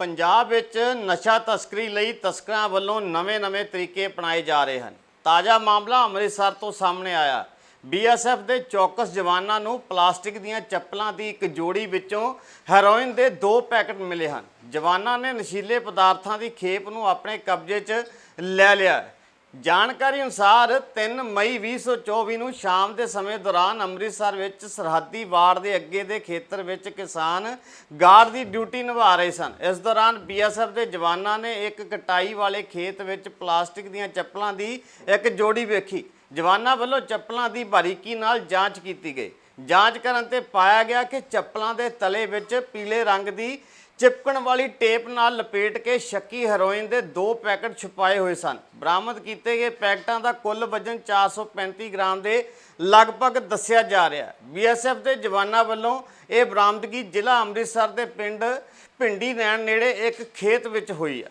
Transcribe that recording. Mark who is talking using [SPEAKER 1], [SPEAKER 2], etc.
[SPEAKER 1] ਪੰਜਾਬ ਵਿੱਚ ਨਸ਼ਾ ਤਸਕਰੀ ਲਈ ਤਸਕਰਾਂ ਵੱਲੋਂ ਨਵੇਂ-ਨਵੇਂ ਤਰੀਕੇ ਅਪਣਾਏ ਜਾ ਰਹੇ ਹਨ। ਤਾਜ਼ਾ ਮਾਮਲਾ ਅੰਮ੍ਰਿਤਸਰ ਤੋਂ ਸਾਹਮਣੇ ਆਇਆ। ਬੀਐਸਐਫ ਦੇ ਚੌਕਸ ਜਵਾਨਾਂ ਨੂੰ ਪਲਾਸਟਿਕ ਦੀਆਂ ਚੱਪਲਾਂ ਦੀ ਇੱਕ ਜੋੜੀ ਵਿੱਚੋਂ ਹੈਰੋਇਨ ਦੇ ਦੋ ਪੈਕਟ ਮਿਲੇ ਹਨ। ਜਵਾਨਾਂ ਨੇ ਨਸ਼ੀਲੇ ਪਦਾਰਥਾਂ ਦੀ ਖੇਪ ਨੂੰ ਆਪਣੇ ਕਬਜ਼ੇ 'ਚ ਲੈ ਲਿਆ ਜਾਣਕਾਰੀ ਅਨੁਸਾਰ 3 ਮਈ 2024 ਨੂੰ ਸ਼ਾਮ ਦੇ ਸਮੇਂ ਦੌਰਾਨ ਅੰਮ੍ਰਿਤਸਰ ਵਿੱਚ ਸਰਹੱਦੀ ਵਾਰਡ ਦੇ ਅੱਗੇ ਦੇ ਖੇਤਰ ਵਿੱਚ ਕਿਸਾਨ ਗਾਰਡ ਦੀ ਡਿਊਟੀ ਨਿਭਾ ਰਹੇ ਸਨ। ਇਸ ਦੌਰਾਨ ਬੀਐਸਐਫ ਦੇ ਜਵਾਨਾਂ ਨੇ ਇੱਕ ਕਟਾਈ ਵਾਲੇ ਖੇਤ ਵਿੱਚ ਪਲਾਸਟਿਕ ਦੀਆਂ ਚੱਪਲਾਂ ਦੀ ਇੱਕ ਜੋੜੀ ਵੇਖੀ। ਜਵਾਨਾਂ ਵੱਲੋਂ ਚੱਪਲਾਂ ਦੀ ਬਾਰੀਕੀ ਨਾਲ ਜਾਂਚ ਕੀਤੀ ਗਈ। ਜਾਂਚ ਕਰਨ ਤੇ ਪਾਇਆ ਗਿਆ ਕਿ ਚੱਪਲਾਂ ਦੇ ਤਲੇ ਵਿੱਚ ਪੀਲੇ ਰੰਗ ਦੀ ਚਿਪਕਣ ਵਾਲੀ ਟੇਪ ਨਾਲ ਲਪੇਟ ਕੇ ਸ਼ੱਕੀ ਹੈਰੋਇਨ ਦੇ ਦੋ ਪੈਕਟ ਛੁਪਾਏ ਹੋਏ ਸਨ। ਬਰਾਮਦ ਕੀਤੇ ਗਏ ਪੈਕਟਾਂ ਦਾ ਕੁੱਲ ਵਜ਼ਨ 435 ਗ੍ਰਾਮ ਦੇ ਲਗਭਗ ਦੱਸਿਆ ਜਾ ਰਿਹਾ ਹੈ। ਬੀਐਸਐਫ ਦੇ ਜਵਾਨਾਂ ਵੱਲੋਂ ਇਹ ਬਰਾਮਦਗੀ ਜ਼ਿਲ੍ਹਾ ਅੰਮ੍ਰਿਤਸਰ ਦੇ ਪਿੰਡ ਭਿੰਡੀ ਨੈਣ ਨੇੜੇ ਇੱਕ ਖੇਤ ਵਿੱਚ ਹੋਈ ਹੈ।